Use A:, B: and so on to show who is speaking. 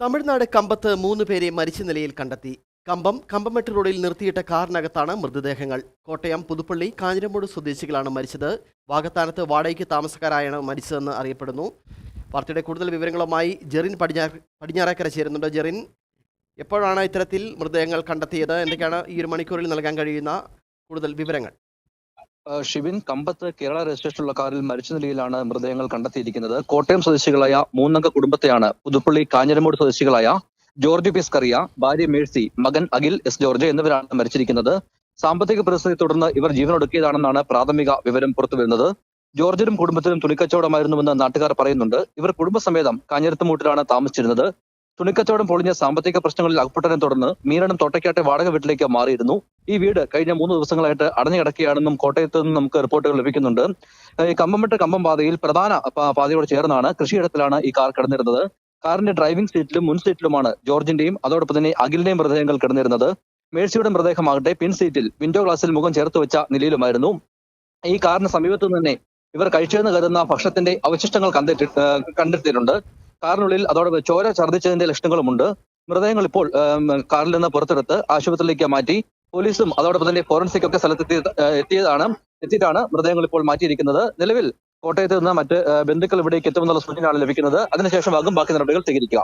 A: തമിഴ്നാട് കമ്പത്ത് മൂന്ന് പേരെ മരിച്ച നിലയിൽ കണ്ടെത്തി. കമ്പം കമ്പമെട്ട് റോഡിൽ നിർത്തിയിട്ട കാറിനകത്താണ് മൃതദേഹങ്ങൾ. കോട്ടയം പുതുപ്പള്ളി കാഞ്ഞിരമൂട് സ്വദേശികളാണ് മരിച്ചത്. വാഗത്താനത്ത് വാടകയ്ക്ക് താമസക്കാരായാണ് മരിച്ചതെന്ന് അറിയപ്പെടുന്നു. വാർത്തയുടെ കൂടുതൽ വിവരങ്ങളുമായി ജെറിൻ പടിഞ്ഞാ പടിഞ്ഞാറേക്കര ചേരുന്നുണ്ട്. ജെറിൻ എപ്പോഴാണ് ഇത്തരത്തിൽ മൃതദേഹങ്ങൾ കണ്ടെത്തിയത്? എന്തൊക്കെയാണ് ഈ ഒരു മണിക്കൂറിൽ നൽകാൻ കഴിയുന്ന കൂടുതൽ വിവരങ്ങൾ?
B: ഷിബിൻ കമ്പത്ത് കേരള രജിസ്ട്രേഷനുള്ള കാറിൽ മരിച്ച നിലയിലാണ് മൃതദേഹങ്ങൾ കണ്ടെത്തിയിരിക്കുന്നത്. കോട്ടയം സ്വദേശികളായ മൂന്നംഗ കുടുംബത്തെയാണ് പുതുപ്പള്ളി കാഞ്ഞിരമൂട് സ്വദേശികളായ ജോർജ് പി സ്കറിയ ഭാര്യ മേഴ്സി മകൻ അഖിൽ എസ് ജോർജ് എന്നിവരാണ് മരിച്ചിരിക്കുന്നത്. സാമ്പത്തിക പ്രതിസന്ധി തുടർന്ന് ഇവർ ജീവനൊടുക്കിയതാണെന്നാണ് പ്രാഥമിക വിവരം പുറത്തുവരുന്നത്. ജോർജിനും കുടുംബത്തിനും തുണിക്കച്ചവടമായിരുന്നുവെന്ന് നാട്ടുകാർ പറയുന്നുണ്ട്. ഇവർ കുടുംബസമേതം കാഞ്ഞിരത്തുമൂട്ടിലാണ് താമസിച്ചിരുന്നത്. തുണിക്കച്ചവടം പൊളിഞ്ഞ സാമ്പത്തിക പ്രശ്നങ്ങളിൽ അകപ്പെട്ടതിനെ തുടർന്ന് മീനണം തോട്ടയ്ക്കാട്ടെ വാടക വീട്ടിലേക്ക് മാറിയിരുന്നു. ഈ വീട് കഴിഞ്ഞ മൂന്ന് ദിവസങ്ങളായിട്ട് അടഞ്ഞു കിടക്കുകയാണെന്നും കോട്ടയത്ത് നിന്നും നമുക്ക് റിപ്പോർട്ടുകൾ ലഭിക്കുന്നുണ്ട്. ഈ കമ്പംമെട്ട് കമ്പം പാതയിൽ പ്രധാന പാതയോട് ചേർന്നാണ് കൃഷിയിടത്തിലാണ് ഈ കാർ കിടന്നിരുന്നത്. കാറിന്റെ ഡ്രൈവിംഗ് സീറ്റിലും മുൻ സീറ്റിലുമാണ് ജോർജിന്റെയും അതോടൊപ്പം തന്നെ അഖിലിന്റെയും മൃതദേഹങ്ങൾ കിടന്നിരുന്നത്. മേഴ്സിയുടെ മൃതദേഹമാകട്ടെ പിൻ സീറ്റിൽ വിൻഡോ ഗ്ലാസിൽ മുഖം ചേർത്ത് വെച്ച നിലയിലുമായിരുന്നു. ഈ കാറിന് സമീപത്തു തന്നെ ഇവർ കഴിച്ചതെന്ന് കരുതുന്ന ഭക്ഷണത്തിന്റെ അവശിഷ്ടങ്ങൾ കണ്ടെത്തി കണ്ടെത്തിയിട്ടുണ്ട്. കാറിനുള്ളിൽ അതോടൊപ്പം ചോര ഛർദ്ദിച്ചതിന്റെ ലക്ഷണങ്ങളുമുണ്ട്. മൃതദേഹങ്ങൾ ഇപ്പോൾ കാറിൽ നിന്ന് പുറത്തെടുത്ത് ആശുപത്രിയിലേക്ക് മാറ്റി പോലീസും അതോടൊപ്പം തന്നെ ഫോറൻസിക് ഒക്കെ സ്ഥലത്തെത്തി എത്തിയതാണ് എത്തിയിട്ടാണ് മൃതദേഹങ്ങൾ ഇപ്പോൾ മാറ്റിയിരിക്കുന്നത്. നിലവിൽ കോട്ടയത്ത് നിന്ന് മറ്റ് ബന്ധുക്കൾ ഇവിടേക്ക് എത്തുമെന്നുള്ള സൂചനയാണ് ലഭിക്കുന്നത്. അതിനുശേഷമാകും ബാക്കി നടപടികൾ സ്വീകരിക്കുക